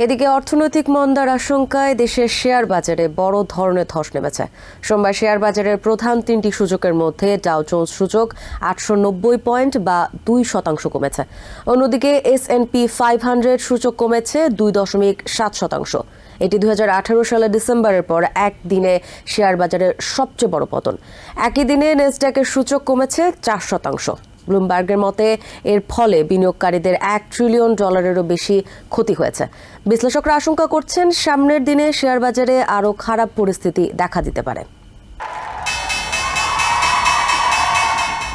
এদিকে অর্থনৈতিক মন্দার আশঙ্কায় দেশের শেয়ার বাজারে বড় ধরনের ধস নেমেছে। সোমবার শেয়ার বাজারের প্রধান তিনটি সূচকের মধ্যে ডাও জোন্স সূচক আটশো নব্বই পয়েন্ট বা দুই শতাংশ কমেছে। অন্যদিকে S and P five hundred সূচক কমেছে দুই দশমিক সাত শতাংশ। এটি দু হাজার আঠারো সালের ডিসেম্বরের পর একদিনে শেয়ার বাজারের সবচেয়ে বড় পতন। একই দিনে নেসড্যাকের সূচক কমেছে চার শতাংশ। ব্লুমবার্গের মতে, এর ফলে বিনিয়োগকারীদের এক ট্রিলিয়ন ডলারেরও বেশি ক্ষতি হয়েছে। বিশ্লেষকরা আশঙ্কা করছেন, সামনের দিনে শেয়ার বাজারে আরও খারাপ পরিস্থিতি দেখা দিতে পারে।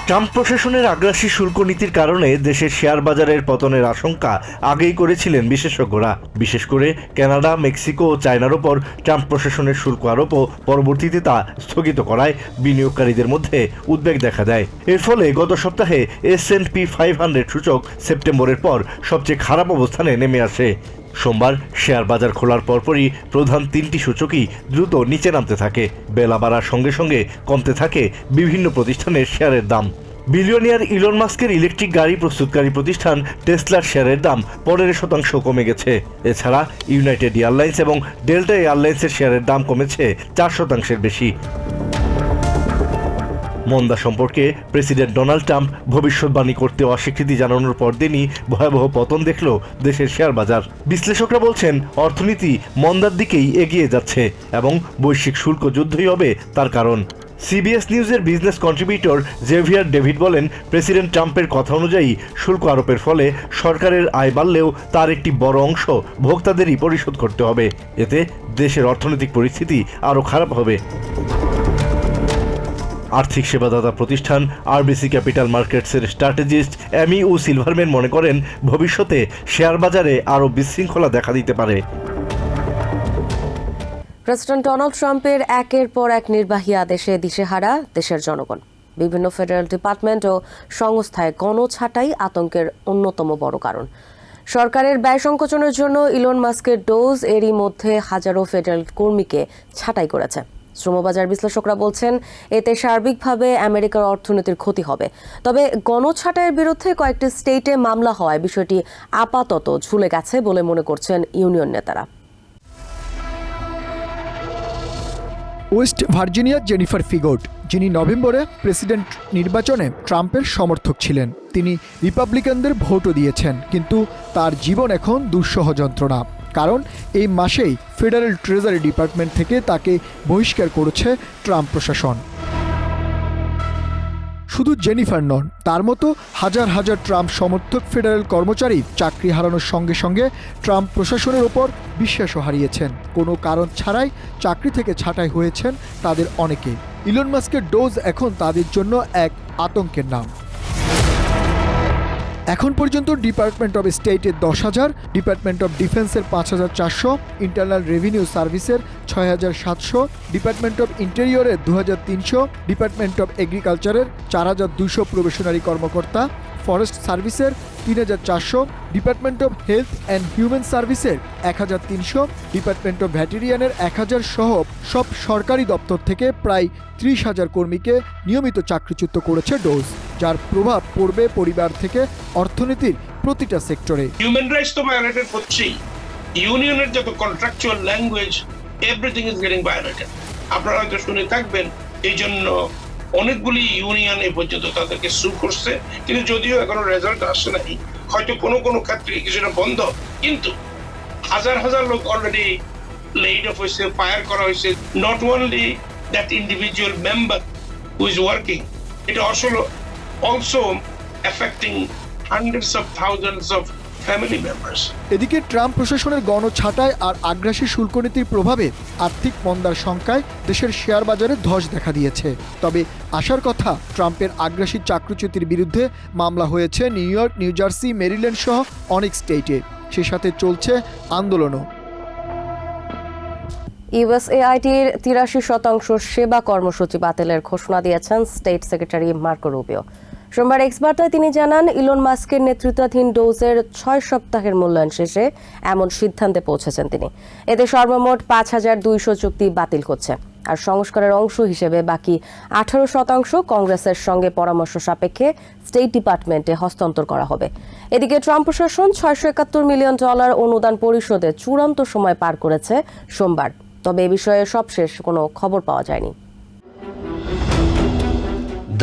ট্রাম্প প্রশাসনের আগ্রাসী শুল্ক নীতির কারণে দেশের শেয়ার বাজারের পতনের আশঙ্কা আগেই করেছিলেন বিশেষজ্ঞরা। বিশেষ করে কানাডা, মেক্সিকো ও চায়নার ওপর ট্রাম্প প্রশাসনের শুল্ক আরোপ ও পরবর্তীতে তা স্থগিত করায় বিনিয়োগকারীদের মধ্যে উদ্বেগ দেখা দেয়। এর ফলে গত সপ্তাহে S and P five hundred সূচক সেপ্টেম্বরের পর সবচেয়ে খারাপ অবস্থানে নেমে আসে। সোমবার শেয়ার বাজার খোলার পরপরই প্রধান তিনটি সূচকই দ্রুত নিচে নামতে থাকে। বেলা বাড়ার সঙ্গে সঙ্গে কমতে থাকে বিভিন্ন প্রতিষ্ঠানের শেয়ারের দাম। বিলিয়নিয়ার ইলন মাস্কের ইলেকট্রিক গাড়ি প্রস্তুতকারী প্রতিষ্ঠান টেসলার শেয়ারের দাম পনেরো শতাংশ কমে গেছে। এছাড়া ইউনাইটেড এয়ারলাইন্স এবং ডেল্টা এয়ারলাইন্সের শেয়ারের দাম কমেছে চার শতাংশের বেশি। মন্দা সম্পর্কে প্রেসিডেন্ট ডোনাল্ড ট্রাম্প ভবিষ্যৎবাণী করতে অস্বীকৃতি জানানোর পরদিনই ভয়াবহ পতন দেখল দেশের শেয়ার বাজার। বিশ্লেষকরা বলছেন, অর্থনীতি মন্দার দিকেই এগিয়ে যাচ্ছে এবং বৈশ্বিক শুল্ক যুদ্ধই হবে তার কারণ। সিবিএস নিউজের বিজনেস কন্ট্রিবিউটর জেভিয়ার ডেভিড বলেন, প্রেসিডেন্ট ট্রাম্পের কথা অনুযায়ী শুল্ক আরোপের ফলে সরকারের আয় বাড়লেও তার একটি বড় অংশ ভোক্তাদেরই পরিশোধ করতে হবে। এতে দেশের অর্থনৈতিক পরিস্থিতি আরও খারাপ হবে। আর্থিক সেবাদাতা প্রতিষ্ঠান আরবিসি ক্যাপিটাল মার্কেটসের স্ট্র্যাটেজিস্ট ও সিলভারম্যান মনে করেন, ভবিষ্যতে শেয়ার বাজারে আরও বিশৃঙ্খলা দেখা দিতে পারে। প্রেসিডেন্ট ডোনাল্ড ট্রাম্পের একের পর এক নির্বাহী আদেশে দিশেহারা দেশের জনগণ। বিভিন্ন ফেডারেল ডিপার্টমেন্ট ও সংস্থায় গণছাঁটাই আতঙ্কের অন্যতম বড় কারণ। সরকারের ব্যয় সংকোচনের জন্য ইলন মাস্কের ডোজ এরই মধ্যে হাজারো ফেডারেল কর্মীকে ছাঁটাই করেছে। শ্রমবাজার বিশ্লেষকরা বলছেন, এতে সার্বিকভাবে আমেরিকার অর্থনীতির ক্ষতি হবে। তবে গণছাঁটাইয়ের বিরুদ্ধে কয়েকটি স্টেটে মামলা হওয়ায় বিষয়টি আপাতত ঝুলে গেছে বলে মনে করছেন ইউনিয়ন নেতারা। ওয়েস্ট ভার্জিনিয়ার জেনিফার ফিগোট, যিনি নভেম্বরে প্রেসিডেন্ট নির্বাচনে ট্রাম্পের সমর্থক ছিলেন। তিনি রিপাবলিকানদের ভোটও দিয়েছেন, কিন্তু তার জীবন এখন দুঃসহ যন্ত্রণা। কারণ এই মাসেই ফেডারেল ট্রেজারি ডিপার্টমেন্ট থেকে তাকে বহিষ্কার করেছে ট্রাম্প প্রশাসন। শুধু জেনিফার নন, তার মতো হাজার হাজার ট্রাম্প সমর্থক ফেডারেল কর্মচারী চাকরি হারানোর সঙ্গে সঙ্গে ট্রাম্প প্রশাসনের ওপর বিশ্বাসও হারিয়েছেন। কোনো কারণ ছাড়াই চাকরি থেকে ছাঁটাই হয়েছেন তাদের অনেকে। ইলন মাস্কের ডোজ এখন তাদের জন্য এক আতঙ্কের নাম। এখন পর্যন্ত ডিপার্টমেন্ট অফ স্টেটের দশ হাজার ডিপার্টমেন্ট অফ ডিফেন্সের পাঁচ হাজার চারশো ইন্টারনাল রেভিনিউ সার্ভিসের ছয় হাজার সাতশো ডিপার্টমেন্ট অফ ইন্টেরিয়রের দু হাজার তিনশো ডিপার্টমেন্ট অফ এগ্রিকালচারের চার হাজার দুশো প্রবেশনারি কর্মকর্তা ফরেস্ট সার্ভিসের তিন হাজার চারশো department of health and human সার্ভিসের এক হাজার তিনশো ডিপার্টমেন্ট অফ ভ্যাটেরিয়ানের এক হাজার সহ সব সরকারি দপ্তর থেকে প্রায় ত্রিশ হাজার কর্মীকে নিয়মিত চাকরিচ্যুত করেছে ডোজ। যার প্রভাব পড়বে পরিবার থেকে অর্থনীতির প্রতিটা সেক্টরে। হিউম্যান রাইটস তো ভায়োলেটেড হচ্ছেই। ইউনিয়নের যত contractual language everything is getting violated আপনারা হয়তো শুনে থাকবেন এই জন্য অনেকগুলি ইউনিয়ন এ পর্যন্ত তাদেরকে সু করছে। কিন্তু যদিও এখনও রেজাল্ট আসে নাই, হয়তো কোনো কোনো ক্ষেত্রে কিছুটা বন্ধ। কিন্তু হাজার হাজার লোক অলরেডি লেড অফ হয়েছে ফায়ার করা হয়েছে। Not only that individual member who is working এটা আসলে also affecting hundreds of thousands of family members এদিকে ট্রাম্প প্রশাসনের গণছাঁটায় আর আগ্রাসী শুল্কনীতির প্রভাবে আর্থিক মন্দার শঙ্কায় দেশের শেয়ার বাজারে ধস দেখা দিয়েছে। তবে আশার কথা ট্রাম্পের আগ্রাসী চাকরিচ্যুতির বিরুদ্ধে মামলা হয়েছে New York New Jersey Maryland সহ অনেক স্টেটে। সে সাথে চলছে আন্দোলনও। ইউএসএআইটির তিরাশি শতাংশ সেবা কর্মসূচি বাতিলের ঘোষণা দিয়েছেন স্টেট সেক্রেটারি মার্কো রুবিও। সোমবার এক্স বার্তায় তিনি জানান ইলন মাস্কের নেতৃত্বাধীন ডোজের ছয় সপ্তাহের মূল্যায়ন শেষে এমন সিদ্ধান্তে পৌঁছেছেন তিনি। এতে সর্বমোট পাঁচ হাজার দুইশো চুক্তি বাতিল হচ্ছে আর সংস্কারের অংশ হিসেবে বাকি আঠারো শতাংশ কংগ্রেসের সঙ্গে পরামর্শ সাপেক্ষে স্টেট ডিপার্টমেন্টে হস্তান্তর করা হবে। এদিকে ট্রাম্প প্রশাসন ছয়শো একাত্তর মিলিয়ন ডলার অনুদান পরিশোধে চূড়ান্ত সময় পার করেছে সোমবার। তবে এ বিষয়ে সবশেষ কোনো খবর পাওয়া যায়নি।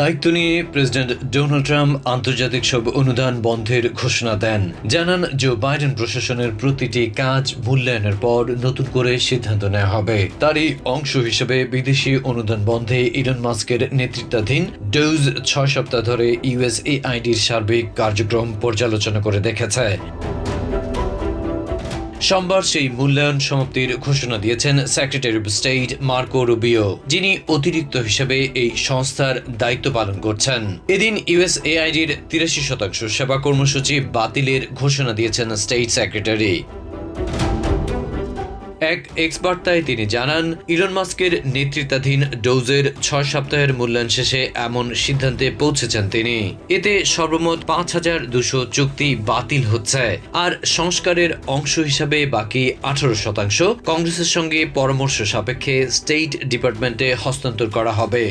দায়িত্ব নিয়ে প্রেসিডেন্ট ডোনাল্ড ট্রাম্প আন্তর্জাতিক সব অনুদান বন্ধের ঘোষণা দেন। জানান, জো বাইডেন প্রশাসনের প্রতিটি কাজ মূল্যায়নের পর নতুন করে সিদ্ধান্ত নেওয়া হবে। তারই অংশ হিসেবে বিদেশি অনুদান বন্ধে ইলন মাস্কের নেতৃত্বাধীন ডোজ ছয় সপ্তাহ ধরে ইউএসএআইডির সার্বিক কার্যক্রম পর্যালোচনা করে দেখেছে। সোমবার সেই মূল্যায়ন সমাপ্তির ঘোষণা দিয়েছেন secretary of state Marco Rubio যিনি অতিরিক্ত হিসেবে এই সংস্থার দায়িত্ব পালন করছেন। এদিন ইউএসএআইডির তিরাশি শতাংশ সেবা কর্মসূচি বাতিলের ঘোষণা দিয়েছেন স্টেট সেক্রেটারি এক এক্সবার্তায় তিনি জানান, ইলন মাস্কের নেতৃত্বাধীন ডোজের ছয় সপ্তাহের মূল্যায়ন শেষে এমন সিদ্ধান্তে পৌঁছেছেন তিনি। এতে সর্বমোট পাঁচ হাজার দুশো চুক্তি বাতিল হচ্ছে। আর সংস্কারের অংশ হিসাবে বাকি আঠারো শতাংশ কংগ্রেসের সঙ্গে পরামর্শ সাপেক্ষে স্টেট ডিপার্টমেন্টে হস্তান্তর করা হবে।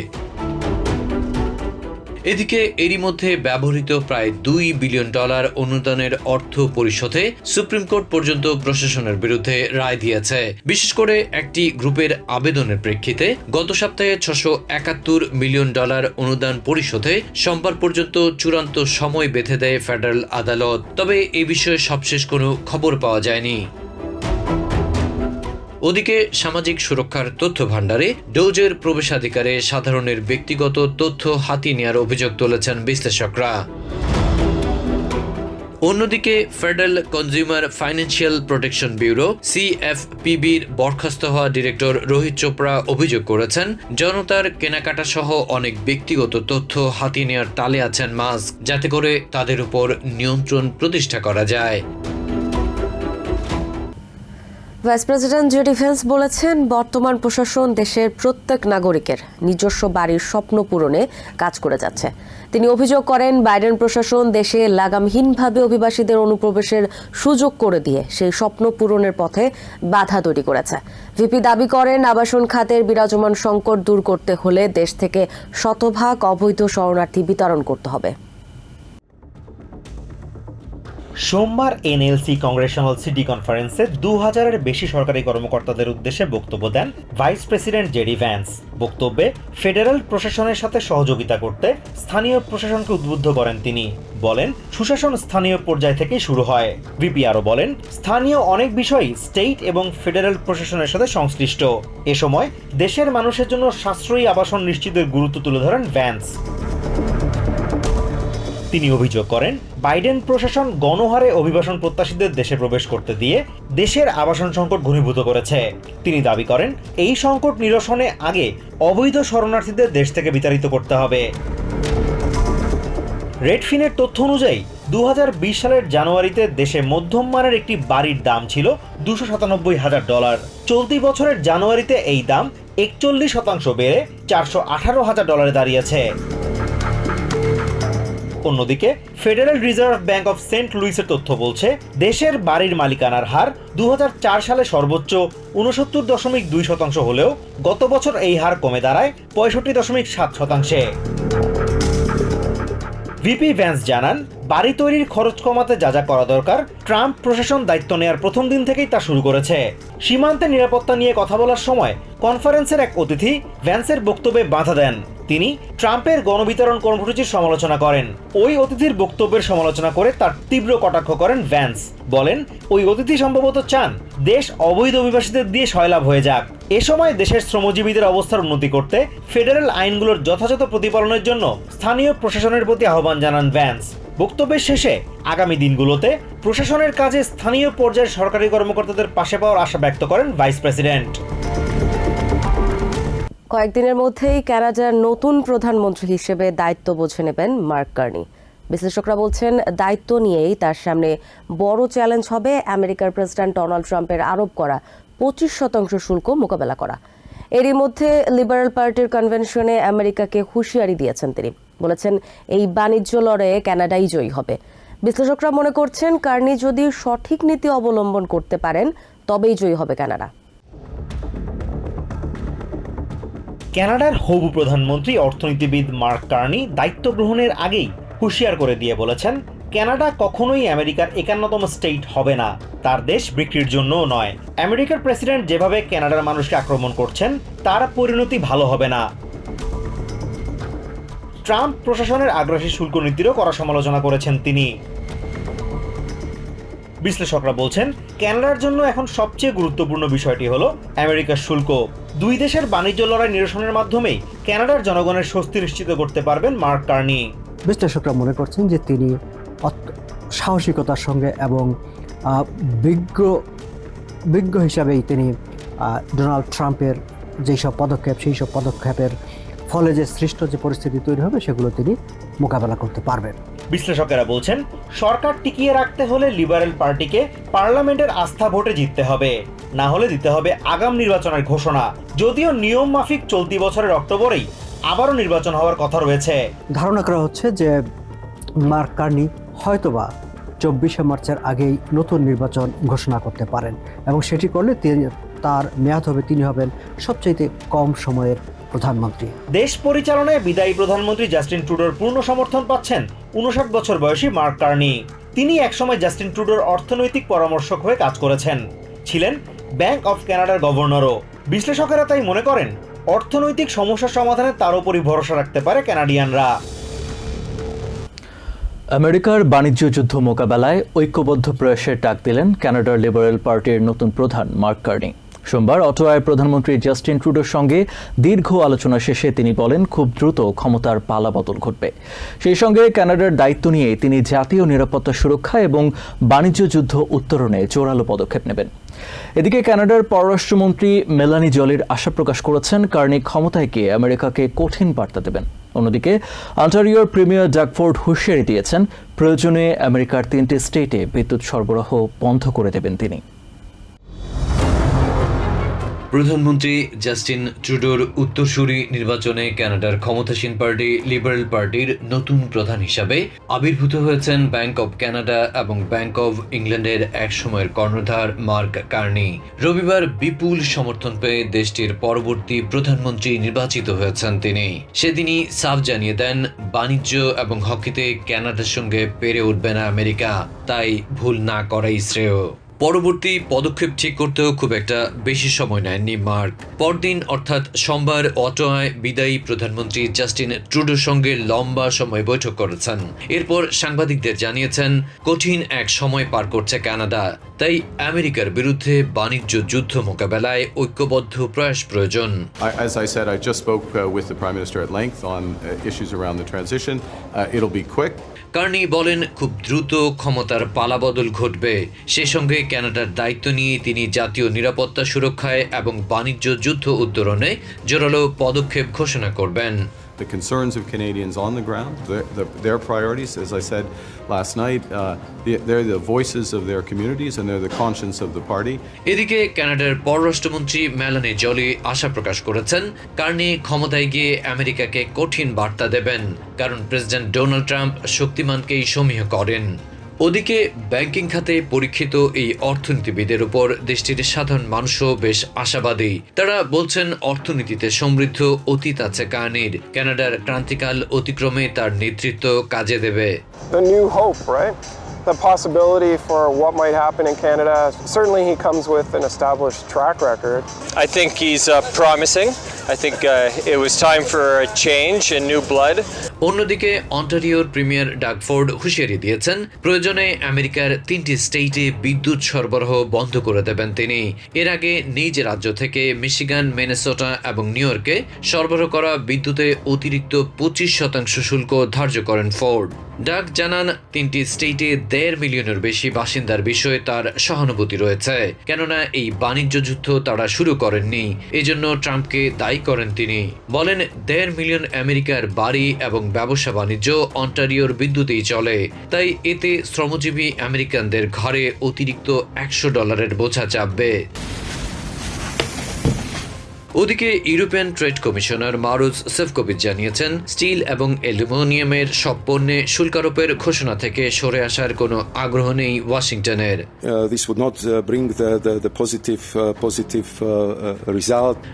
এদিকে এরই মধ্যে ব্যবহৃত প্রায় দুই বিলিয়ন ডলার অনুদানের অর্থ পরিশোধে সুপ্রিম কোর্ট পর্যন্ত প্রশাসনের বিরুদ্ধে রায় দিয়েছে। বিশেষ করে একটি গ্রুপের আবেদনের প্রেক্ষিতে গত সপ্তাহে ছশো একাত্তর মিলিয়ন ডলার অনুদান পরিশোধে সোমবার পর্যন্ত চূড়ান্ত সময় বেঁধে দেয় ফেডারেল আদালত। তবে এ বিষয়ে সবশেষ কোনো খবর পাওয়া যায়নি। ওদিকে সামাজিক সুরক্ষার তথ্য ভাণ্ডারে ডোজের প্রবেশাধিকারে সাধারণের ব্যক্তিগত তথ্য হাতিয়ে নেওয়ার অভিযোগ তুলেছেন বিশ্লেষকরা। অন্যদিকে federal consumer financial protection bureau সিএফপিবির বরখাস্ত হওয়া ডিরেক্টর রোহিত চোপড়া অভিযোগ করেছেন, জনতার কেনাকাটা সহ অনেক ব্যক্তিগত তথ্য হাতিয়ে নেওয়ার তালে আছেন মাস্ক, যাতে করে তাদের উপর নিয়ন্ত্রণ প্রতিষ্ঠা করা যায়। ভাইস প্রেসিডেন্ট জে ডিফেন্স বলেছেন, বর্তমান প্রশাসন দেশের প্রত্যেক নাগরিকের নিজস্ব বাড়ির স্বপ্ন পূরণে কাজ করে যাচ্ছে। তিনি অভিযোগ করেন, বাইডেন প্রশাসন দেশে লাগামহীনভাবে অভিবাসীদের অনুপ্রবেশের সুযোগ করে দিয়ে সেই স্বপ্ন পূরণের পথে বাধা তৈরি করেছে। ভিপি দাবি করেন, আবাসন খাতের বিরাজমান সংকট দূর করতে হলে দেশ থেকে শতভাগ অবৈধ শরণার্থী বিতরণ করতে হবে। সোমবার এনএলসি কংগ্রেশনাল সিটি কনফারেন্সে দু হাজারের বেশি সরকারি কর্মকর্তাদের উদ্দেশ্যে বক্তব্য দেন ভাইস প্রেসিডেন্ট জেডি ভ্যান্স। বক্তব্যে ফেডারেল প্রশাসনের সাথে সহযোগিতা করতে স্থানীয় প্রশাসনকে উদ্বুদ্ধ করেন তিনি। বলেন, সুশাসন স্থানীয় পর্যায় থেকেই শুরু হয়। ভিপি আরও বলেন, স্থানীয় অনেক বিষয়ই স্টেট এবং ফেডারেল প্রশাসনের সাথে সংশ্লিষ্ট। এ সময় দেশের মানুষের জন্য সাশ্রয়ী আবাসন নিশ্চিতের গুরুত্ব তুলে ধরেন ভ্যান্স। তিনি অভিযোগ করেন, বাইডেন প্রশাসন গণহারে অভিবাসন প্রত্যাশীদের দেশে প্রবেশ করতে দিয়ে দেশের আবাসন সংকট ঘনীভূত করেছে। তিনি দাবি করেন, এই সংকট নিরসনে আগে অবৈধ শরণার্থীদের দেশ থেকে বিতাড়িত করতে হবে। রেডফিনের তথ্য অনুযায়ী দু হাজার বিশ সালের জানুয়ারিতে দেশে মধ্যম মানের একটি বাড়ির দাম ছিল দুশো সাতানব্বই হাজার ডলার। চলতি বছরের জানুয়ারিতে এই দাম একচল্লিশ শতাংশ বেড়ে চারশো আঠারো হাজার ডলারে দাঁড়িয়েছে। অন্যদিকে federal reserve bank of Saint লুইসের তথ্য বলছে, দেশের বাড়ির মালিকানার হার দু হাজার চার সালে সর্বোচ্চ উনসত্তর দশমিক দুই শতাংশ হলেও গত বছর এই হার কমে দাঁড়ায় পঁয়ষট্টি দশমিক সাত শতাংশে। ভিপি ভ্যান্স জানান বাড়ি তৈরির খরচ কমাতে যা যা করা দরকার, ট্রাম্প প্রশাসন দায়িত্ব নেয়ার প্রথম দিন থেকেই তা শুরু করেছে। সীমান্তে নিরাপত্তা নিয়ে কথা বলার সময় কনফারেন্সের এক অতিথি ভ্যান্সের বক্তব্যে বাধা দেন। তিনি ট্রাম্পের গণবিতরণ কর্মসূচির সমালোচনা করেন। ওই অতিথির বক্তব্যের সমালোচনা করে তার তীব্র কটাক্ষ করেন ভ্যান্স। বলেন, ওই অতিথি সম্ভবত চান, দেশ অবৈধ অভিবাসীদের দিয়ে সয়লাভ হয়ে যাক। এ সময় দেশের শ্রমজীবীদের অবস্থার উন্নতি করতে ফেডারেল আইনগুলোর যথাযথ প্রতিপালনের জন্য স্থানীয় প্রশাসনের প্রতি আহ্বান জানান ভ্যান্স। বক্তব্যের শেষে আগামী দিনগুলোতে প্রশাসনের কাজে স্থানীয় পর্যায়ের সরকারি কর্মকর্তাদের পাশে পাওয়ার আশা ব্যক্ত করেন ভাইস প্রেসিডেন্ট। কয়েকদিনের মধ্যেই কানাডার নতুন প্রধানমন্ত্রী হিসেবে দায়িত্ব বুঝে নেবেন মার্ক কার্নি। বিশ্লেষকরা বলছেন, দায়িত্ব নিয়েই তার সামনে বড় চ্যালেঞ্জ হবে আমেরিকার প্রেসিডেন্ট ডোনাল্ড ট্রাম্পের আরোপ করা, পঁচিশ শতাংশ শুল্ক মোকাবেলা করা। এরই মধ্যে লিবারেল পার্টির কনভেনশনে আমেরিকাকে হুঁশিয়ারি দিয়েছেন তিনি। বলেছেন, এই বাণিজ্য লড়াইয়ে কানাডাই জয়ী হবে। বিশ্লেষকরা মনে করছেন, কার্নি যদি সঠিক নীতি অবলম্বন করতে পারেন, তবেই জয়ী হবে কানাডা। কানাডার হবু প্রধানমন্ত্রী অর্থনীতিবিদ মার্ক কার্নি দায়িত্ব গ্রহণের আগেই হুঁশিয়ার করে দিয়ে বলেছেন, কানাডা কখনোই আমেরিকার একান্নতম স্টেট হবে না, তার দেশ বিক্রির জন্যও নয়। আমেরিকার প্রেসিডেন্ট যেভাবে কানাডার মানুষকে আক্রমণ করছেন, তার পরিণতি ভালো হবে না। ট্রাম্প প্রশাসনের আগ্রাসী শুল্ক নীতিরও করা সমালোচনা করেছেন তিনি। বিশ্লেষকরা বলছেন কানাডার জন্য এখন সবচেয়ে গুরুত্বপূর্ণ বিষয়টি হলো আমেরিকার শুল্ক। দুই দেশের বাণিজ্য লড়াই নিরসনের মাধ্যমেই কানাডার জনগণের স্বস্তি নিশ্চিত করতে পারবেন মার্ক কার্নি। বিশ্লেষকরা মনে করছেন যে তিনি সাহসিকতার সঙ্গে এবং বিজ্ঞ বিজ্ঞ হিসাবেই তিনি ডোনাল্ড ট্রাম্পের যেই সব পদক্ষেপ সেই সব পদক্ষেপের ফলে যে সৃষ্ট যে পরিস্থিতি তৈরি হবে সেগুলো তিনি মোকাবেলা করতে পারবেন। বিশ্লেষকেরা বলছেন সরকার টিকিয়ে রাখতে হলে লিবারেল পার্টিকে পার্লামেন্টের আস্থা ভোটে জিততে হবে। না হলে দিতে হবে আগাম নির্বাচনের ঘোষণা। যদিও নিয়ম মাফিক চলতি বছরের অক্টোবরেই আবারও নির্বাচন হওয়ার কথা রয়েছে। ধারণা করা হচ্ছে যে মার্ক কার্নি হয়তোবা চব্বিশে মার্চের আগেই নতুন নির্বাচন ঘোষণা করতে পারেন। এবং সেটি করলে তিনি তার মেয়াদ হবে তিনি হবেন সবচাইতে কম সময়ের প্রধানমন্ত্রী। দেশ পরিচালনায় বিদায়ী প্রধানমন্ত্রী জাস্টিন ট্রুডোর পূর্ণ সমর্থন পাচ্ছেন উনষাট বছর বয়সী মার্ক কার্নি। তিনি একসময় জাস্টিন ট্রুডোর অর্থনৈতিক পরামর্শক হয়ে কাজ করেছেন। ছিলেন ব্যাংক অফ কানাডার গভর্নরও। বিশ্লেষকেরা তাই মনে করেন অর্থনৈতিক সমস্যা সমাধানে তার উপরই ভরসা রাখতে পারে কানাডিয়ানরা আমেরিকার বাণিজ্য যুদ্ধ মোকাবেলায় ঐক্যবদ্ধ প্রয়াসের ডাক দিলেন কানাডার লিবারেল পার্টির নতুন প্রধান মার্ক কার্নি। সোমবার অটোয়ায় প্রধানমন্ত্রী জাস্টিন ট্রুডোর সঙ্গে দীর্ঘ আলোচনা শেষে তিনি বলেন, খুব দ্রুত ক্ষমতার পালাবদল ঘটবে। সেই সঙ্গে কানাডার দায়িত্ব নিয়ে তিনি জাতীয় নিরাপত্তা সুরক্ষা এবং বাণিজ্য যুদ্ধ উত্তরণে জোরালো পদক্ষেপ নেবেন। এদিকে কানাডার পররাষ্ট্রমন্ত্রী মেলানি জলির আশা প্রকাশ করেছেন, কার্নি ক্ষমতায় গিয়ে আমেরিকাকে কঠিন বার্তা দেবেন। অন্যদিকে, আন্টারিওর প্রিমিয়ার ডাকফোর্ড হুঁশিয়ারি দিয়েছেন, প্রয়োজনে আমেরিকার তিনটি স্টেটে বিদ্যুৎ সরবরাহ বন্ধ করে দেবেন তিনি। প্রধানমন্ত্রী জাস্টিন ট্রুডোর উত্তরসূরি নির্বাচনে কানাডার ক্ষমতাসীন পার্টি লিবারেল পার্টির নতুন প্রধান হিসাবে আবির্ভূত হয়েছেন ব্যাংক অব কানাডা এবং ব্যাংক অব ইংল্যান্ডের এক সময়ের কর্ণধার মার্ক কার্নি। রবিবার বিপুল সমর্থন পেয়ে দেশটির পরবর্তী প্রধানমন্ত্রী নির্বাচিত হয়েছেন তিনি। সেদিনই সাফ জানিয়ে দেন, বাণিজ্য এবং হকিতে কানাডার সঙ্গে পেরে উঠবে না আমেরিকা, তাই ভুল না করাই শ্রেয়। পরবর্তী পদক্ষেপ ঠিক করতেও খুব একটা বেশি সময় নেননি মার্ক। পরদিন অর্থাৎ সোমবার অটোয়ায় বিদায়ী প্রধানমন্ত্রী জাস্টিন ট্রুডোর সঙ্গে লম্বা সময় বৈঠক করেছেন। এরপর সাংবাদিকদের জানিয়েছেন কঠিন এক সময় পার করছে কানাডা। তাই আমেরিকার বিরুদ্ধে বাণিজ্য যুদ্ধ মোকাবেলায় ঐক্যবদ্ধ প্রয়াস প্রয়োজন। I- As I said, I just spoke uh, with the Prime Minister at length on uh, issues around the transition. Uh, It'll be quick. Carney বলেন খুব দ্রুত ক্ষমতার পালাবদল ঘটবে। সে সঙ্গে কানাডার দায়িত্ব নিয়ে তিনি জাতীয় নিরাপত্তা সুরক্ষায় এবং বাণিজ্য যুদ্ধ উত্তরণে জোরালো পদক্ষেপ ঘোষণা করবেন The concerns of Canadians on the ground, their, the- their priorities, as I said last night, uh, the- they're the voices of their communities and they're the conscience of the party. এদিকে কানাডার পররাষ্ট্রমন্ত্রী মেলানি জলি আশা প্রকাশ করেছেন Carney ক্ষমতায় গিয়ে আমেরিকাকে কঠিন বার্তা দেবেন কারণ প্রেসিডেন্ট ডোনাল্ড ট্রাম্প শক্তিমানকেই সমীহ করেন ওদিকে ব্যাংকিং খাতে পরীক্ষিত এই অর্থনীতিবিদের উপর দেশটির সাধারণ মানুষও বেশ আশাবাদী। তারা বলছেন অর্থনীতিতে সমৃদ্ধ অতীত আছে কাহানির। ক্যানাডার ক্রান্তিকাল অতিক্রমে তার নেতৃত্ব কাজে দেবে। The possibility for what might happen in Canada. Certainly, he comes with an established track record. I think he's uh, promising. I think uh, it was time for a change and new blood. অন্যদিকে অন্টারিওর premier ডাকফোর্ড হুঁশিয়ারি দিয়েছেন প্রয়োজনে আমেরিকার তিনটি স্টেটে বিদ্যুৎ সরবরাহ বন্ধ করে দেবেন তিনি এর আগে নিজ রাজ্য থেকে মিশিগান মিনেসোটা এবং নিউ ইয়র্কে সরবরাহ করা বিদ্যুতে অতিরিক্ত পঁচিশ শতাংশ শুল্ক ধার্য করেন ফোর্ড ডাক জানান, তিনটি স্টেটে দেড় মিলিয়নের বেশি বাসিন্দার বিষয়ে তার সহানুভূতি রয়েছে। কেননা এই বাণিজ্য যুদ্ধ তারা শুরু করেননি। এজন্য ট্রাম্পকে দায়ী করেন তিনি। বলেন, দেড় মিলিয়ন আমেরিকার বাড়ি এবং ব্যবসা বাণিজ্য অন্টারিওর বিদ্যুতেই চলে। তাই এতে শ্রমজীবী আমেরিকানদের ঘরে অতিরিক্ত একশো ডলারের বোঝা চাপবে। ওদিকে European trade commissioner Maros Sefcovic জানিয়েছেন স্টিল এবং অ্যালুমিনিয়ামের সব পণ্যে শুল্ক আরোপের ঘোষণা থেকে সরে আসার কোনো আগ্রহ নেই ওয়াশিংটনের। Uh.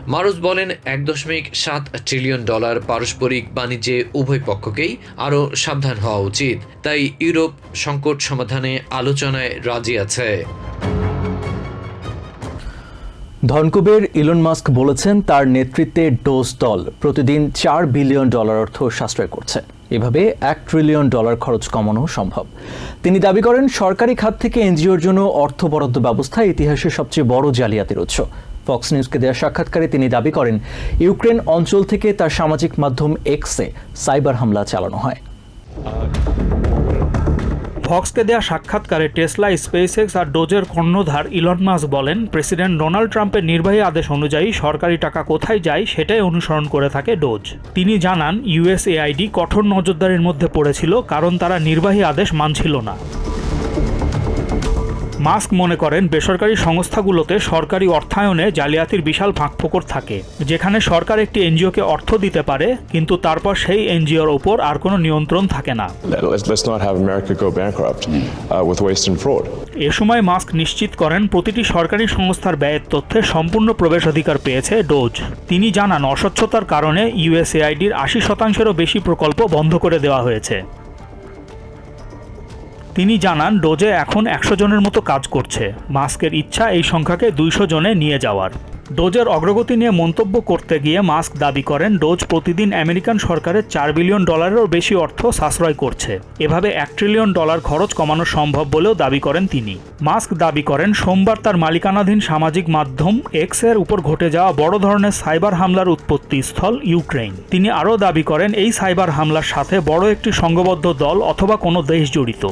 মারুজ বলেন এক দশমিক সাত ট্রিলিয়ন ডলার পারস্পরিক বাণিজ্যে উভয় পক্ষকেই আরও সাবধান হওয়া উচিত। তাই ইউরোপ সংকট সমাধানে আলোচনায় রাজি আছে। ধনকুবের ইলন মাস্ক বলেছেন তার নেতৃত্বে ডোজ দল প্রতিদিন চার বিলিয়ন ডলার অর্থ সাশ্রয় করছে। এভাবে এক ট্রিলিয়ন ডলার খরচ কমানো সম্ভব। তিনি দাবি করেন, সরকারি খাত থেকে এনজিওর জন্য অর্থ বরাদ্দ ব্যবস্থা ইতিহাসের সবচেয়ে বড় জালিয়াতির উৎস। ফক্স নিউজকে দেওয়া সাক্ষাৎকারে তিনি দাবি করেন, ইউক্রেন অঞ্চল থেকে তার সামাজিক মাধ্যম এক্সে সাইবার হামলা চালানো হয়। ফক্সকে দেয়া সাক্ষাৎকারে টেসলা, স্পেসএক্স আর ডোজের কর্ণধার ইলন মাস বলেন, প্রেসিডেন্ট ডোনাল্ড ট্রাম্পের নির্বাহী আদেশ অনুযায়ী সরকারি টাকা কোথায় যায় সেটাই অনুসরণ করে থাকে ডোজ। তিনি জানান, ইউএসএআইডি কঠোর নজরদারির মধ্যে পড়েছিল, কারণ তারা নির্বাহী আদেশ মানছিল না। মাস্ক মনে করেন বেসরকারি সংস্থাগুলোতে সরকারি অর্থায়নে জালিয়াতির বিশাল ফাঁকফোকর থাকে। যেখানে সরকার একটি এনজিওকে অর্থ দিতে পারে কিন্তু তারপর সেই এনজিওর ওপর আর কোনো নিয়ন্ত্রণ থাকে না। Uh. এ সময় মাস্ক নিশ্চিত করেন প্রতিটি সরকারি সংস্থার ব্যয়ের তথ্যে সম্পূর্ণ প্রবেশাধিকার পেয়েছে ডোজ। তিনি জানান অস্বচ্ছতার কারণে ইউএসএআইডির আশি শতাংশেরও বেশি প্রকল্প বন্ধ করে দেওয়া হয়েছে। তিনি জানান, ডোজে এখন একশো জনের মতো কাজ করছে। মাস্কের ইচ্ছা এই সংখ্যাকে দুইশো জনে নিয়ে যাওয়ার। ডোজের অগ্রগতি নিয়ে মন্তব্য করতে গিয়ে মাস্ক দাবি করেন, ডোজ প্রতিদিন আমেরিকান সরকারের চার বিলিয়ন ডলারেরও বেশি অর্থ সাশ্রয় করছে। এভাবে এক ট্রিলিয়ন ডলার খরচ কমানো সম্ভব বলেও দাবি করেন তিনি। মাস্ক দাবি করেন, সোমবার তার মালিকানাধীন সামাজিক মাধ্যম এক্সের উপর ঘটে যাওয়া বড় ধরনের সাইবার হামলার উৎপত্তি স্থল ইউক্রেন তিনি আরও দাবি করেন, এই সাইবার হামলার সাথে বড় একটি সংঘবদ্ধ দল অথবা কোনো দেশ জড়িত।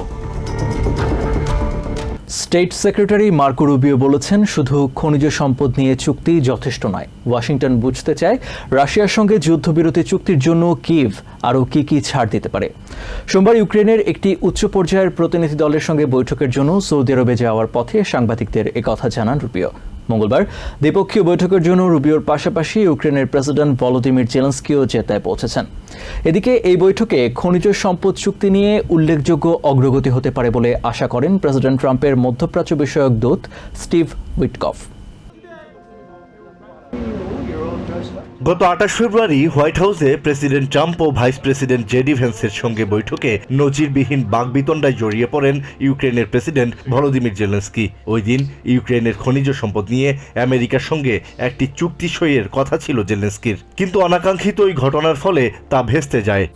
স্টেট সেক্রেটারি মার্কো রুবিও বলেছেন, শুধু খনিজ সম্পদ নিয়ে চুক্তি যথেষ্ট নয়। ওয়াশিংটন বুঝতে চায়, রাশিয়ার সঙ্গে যুদ্ধবিরতি চুক্তির জন্য কিভ আরও কি কি ছাড় দিতে পারে। সোমবার ইউক্রেনের একটি উচ্চ পর্যায়ের প্রতিনিধি দলের সঙ্গে বৈঠকের জন্য সৌদি আরবে যাওয়ার পথে সাংবাদিকদের একথা জানান রুবিও। মঙ্গলবার। দ্বিপক্ষীয় বৈঠকের জন্য রুবিওর পাশাপাশি ইউক্রেনের প্রেসিডেন্ট ভলোদিমির জেলেন্সকিও জেতায় পৌঁছেছেন। এদিকে এই বৈঠকে খনিজ সম্পদ চুক্তি নিয়ে উল্লেখযোগ্য অগ্রগতি হতে পারে বলে আশা করেন প্রেসিডেন্ট ট্রাম্পের মধ্যপ্রাচ্য বিষয়ক দূত স্টিভ উইটকফ। গত আঠাশ ফেব্রুয়ারি হোয়াইট হাউসে প্রেসিডেন্ট ট্রাম্প ও ভাইস প্রেসিডেন্ট জেডি ভেন্সের সঙ্গে বৈঠকে নজিরবিহীন বাগবিতণ্ডায় জড়িয়ে পড়েন ইউক্রেনের প্রেসিডেন্ট ভলোদিমির জেলেন্সকি। ওই দিন ইউক্রেনের খনিজ সম্পদ নিয়ে আমেরিকার সঙ্গে একটি চুক্তি সইয়ের কথা ছিল জেলেন্সকির। কিন্তু অনাকাঙ্ক্ষিত ওই ঘটনার ফলে তা ভেস্তে যায়।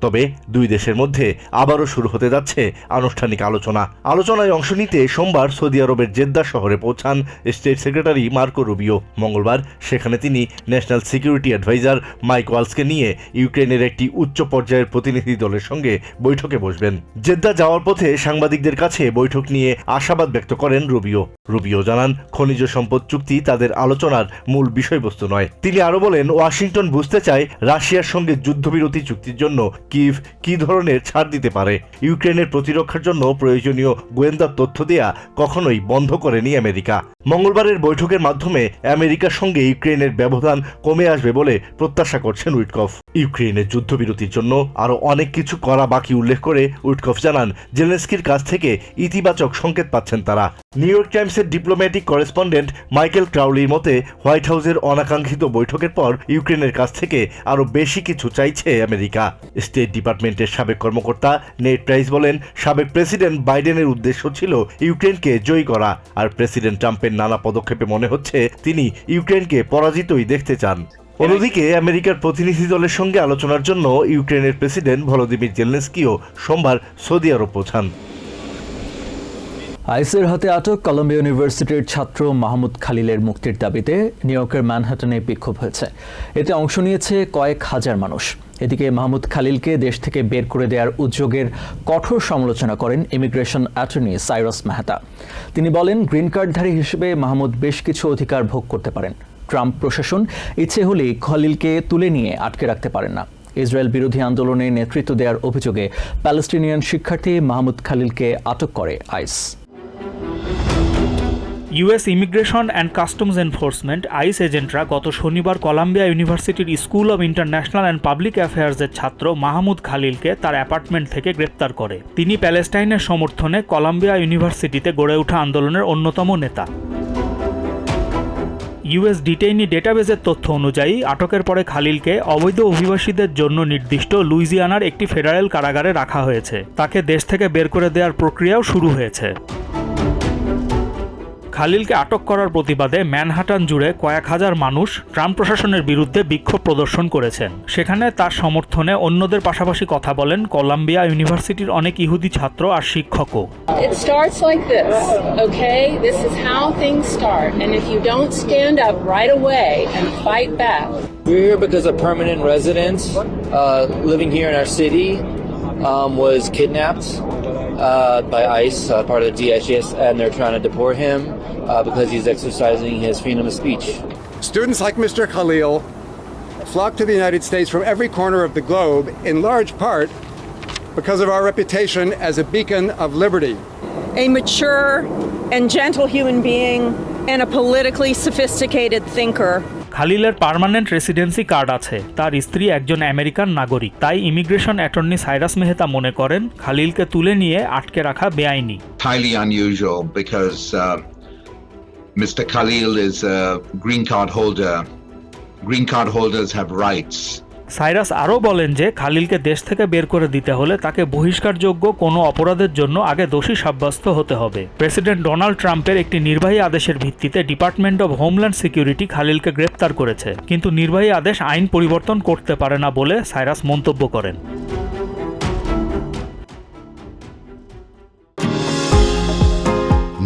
তবে দুই দেশের মধ্যে আবারও শুরু হতে যাচ্ছে আনুষ্ঠানিক আলোচনা। আলোচনায় অংশ নিতে সোমবার সৌদি আরবের জেদ্দা শহরে পৌঁছান স্টেট সেক্রেটারি মার্কো রুবিও। মঙ্গলবার সেখানে তিনি ন্যাশনাল সিকিউরিটি অ্যাডভাইজার মাইক ওয়ালসকে নিয়ে ইউক্রেনের একটি উচ্চ পর্যায়ের প্রতিনিধি দলের সঙ্গে বৈঠকে বসবেন। জেদ্দা যাওয়ার পথে সাংবাদিকদের কাছে বৈঠক নিয়ে আশাবাদ ব্যক্ত করেন রুবিও। রুবিও জানান, খনিজ সম্পদ চুক্তি তাদের আলোচনার মূল বিষয়বস্তু নয়। তিনি আরও বলেন, ওয়াশিংটন বুঝতে চায় রাশিয়ার সঙ্গে যুদ্ধবিরতি চুক্তির জন্য কিভ কি ধরনের ছাড় দিতে পারে? ইউক্রেনের প্রতিরক্ষার জন্য প্রয়োজনীয় গোয়েন্দা তথ্য দেয়া কখনোই বন্ধ করেনি আমেরিকা। মঙ্গলবারের বৈঠকের মাধ্যমে আমেরিকার সঙ্গে ইউক্রেনের ব্যবধান কমে আসবে বলে প্রত্যাশা করছেন উইটকফ। ইউক্রেনের যুদ্ধবিরতির জন্য আরও অনেক কিছু করা বাকি উল্লেখ করে উইটকফ জানান, জেলেন্সকির কাছ থেকে ইতিবাচক সংকেত পাচ্ছেন তারা। নিউ ইয়র্ক টাইমসের ডিপ্লোম্যাটিক করেসপন্ডেন্ট মাইকেল ক্রাউলির মতে, হোয়াইট হাউসের অনাকাঙ্ক্ষিত বৈঠকের পর ইউক্রেনের কাছ থেকে আরও বেশি কিছু চাইছে আমেরিকা। স্টেট ডিপার্টমেন্টের সাবেক কর্মকর্তা নেট প্রাইস বলেন, সাবেক প্রেসিডেন্ট বাইডেনের উদ্দেশ্য ছিল ইউক্রেনকে জয়ী করা, আর প্রেসিডেন্ট ট্রাম্পের নানা পদক্ষেপে মনে হচ্ছে তিনি ইউক্রেনকে পরাজিতই দেখতে চান। অন্যদিকে, আমেরিকার প্রতিনিধি দলের সঙ্গে আলোচনার জন্য ইউক্রেনের প্রেসিডেন্ট ভলোদিমির জেলেন্সকিও সোমবার সৌদি আরব পৌঁছান। আইসের হাতে আটক কলম্বিয়া ইউনিভার্সিটির ছাত্র মাহমুদ খালিলের মুক্তির দাবিতে নিউ ইয়র্কের ম্যানহাটনে বিক্ষোভ হয়েছে। এতে অংশ নিয়েছে কয়েক হাজার মানুষ। এদিকে মাহমুদ খালিলকে দেশ থেকে বের করে দেওয়ার উদ্যোগের কঠোর সমালোচনা করেন ইমিগ্রেশন অ্যাটর্নি সাইরাস মেহতা। তিনি বলেন, গ্রিন কার্ডধারী হিসেবে মাহমুদ বেশ কিছু অধিকার ভোগ করতে পারেন। ট্রাম্প প্রশাসন ইচ্ছে হলেই খালিলকে তুলে নিয়ে আটকে রাখতে পারেন না। ইসরায়েল বিরোধী আন্দোলনে নেতৃত্ব দেওয়ার অভিযোগে প্যালেস্টিনিয়ান শিক্ষার্থী মাহমুদ খালিলকে আটক করে ICE. US immigration and customs enforcement ICE এজেন্টরা গত শনিবার কলাম্বিয়া ইউনিভার্সিটির school of international and public অ্যাফেয়ার্সের ছাত্র মাহমুদ খালিলকে তার অ্যাপার্টমেন্ট থেকে গ্রেপ্তার করে। তিনি প্যালেস্টাইনের সমর্থনে কলাম্বিয়া ইউনিভার্সিটিতে গড়ে ওঠা আন্দোলনের অন্যতম নেতা। ইউএস ডিটেইনি ডেটাবেজের তথ্য অনুযায়ী আটকের পরে খালিলকে অবৈধ অভিবাসীদের জন্য নির্দিষ্ট লুইজিয়ানার একটি ফেডারেল কারাগারে রাখা হয়েছে। তাকে দেশ থেকে বের করে দেওয়ার প্রক্রিয়াও শুরু হয়েছে। খালিলকে আটক করার প্রতিবাদে ম্যানহাটান জুড়ে কয়েক হাজার মানুষ ট্রাম্প প্রশাসনের বিরুদ্ধে বিক্ষোভ প্রদর্শন করেছেন। সেখানে তার সমর্থনে অন্যদের পাশাপাশি কথা বলেন কলাম্বিয়া ইউনিভার্সিটির অনেক ইহুদি ছাত্র আর শিক্ষকও। Um, was kidnapped uh, by ICE, uh, part of the DHS, and they're trying to deport him. uh, because he's exercising his freedom of speech. Students like Mr. Khalil flock to the United States from every corner of the globe, in large part because of our reputation as a beacon of liberty. a mature and gentle human being and a politically sophisticated thinker. খালিলের permanent residency card আছে তার স্ত্রী একজন American নাগরিক তাই immigration attorney Cyrus Mehta মনে করেন খালিলকে তুলে নিয়ে আটকে রাখা বেআইনি highly unusual because uh, Mr. Khalil is a green card holder. Green card holders have rights. Cyrus আরও বলেন যে, খালিলকে দেশ থেকে বের করে দিতে হলে তাকে বহিষ্কারযোগ্য কোনো অপরাধের জন্য আগে দোষী সাব্যস্ত হতে হবে প্রেসিডেন্ট ডোনাল্ড ট্রাম্পের একটি নির্বাহী আদেশের ভিত্তিতে ডিপার্টমেন্ট অব হোমল্যান্ড সিকিউরিটি খালিলকে গ্রেপ্তার করেছে কিন্তু নির্বাহী আদেশ আইন পরিবর্তন করতে পারে না বলে সাইরাস মন্তব্য করেন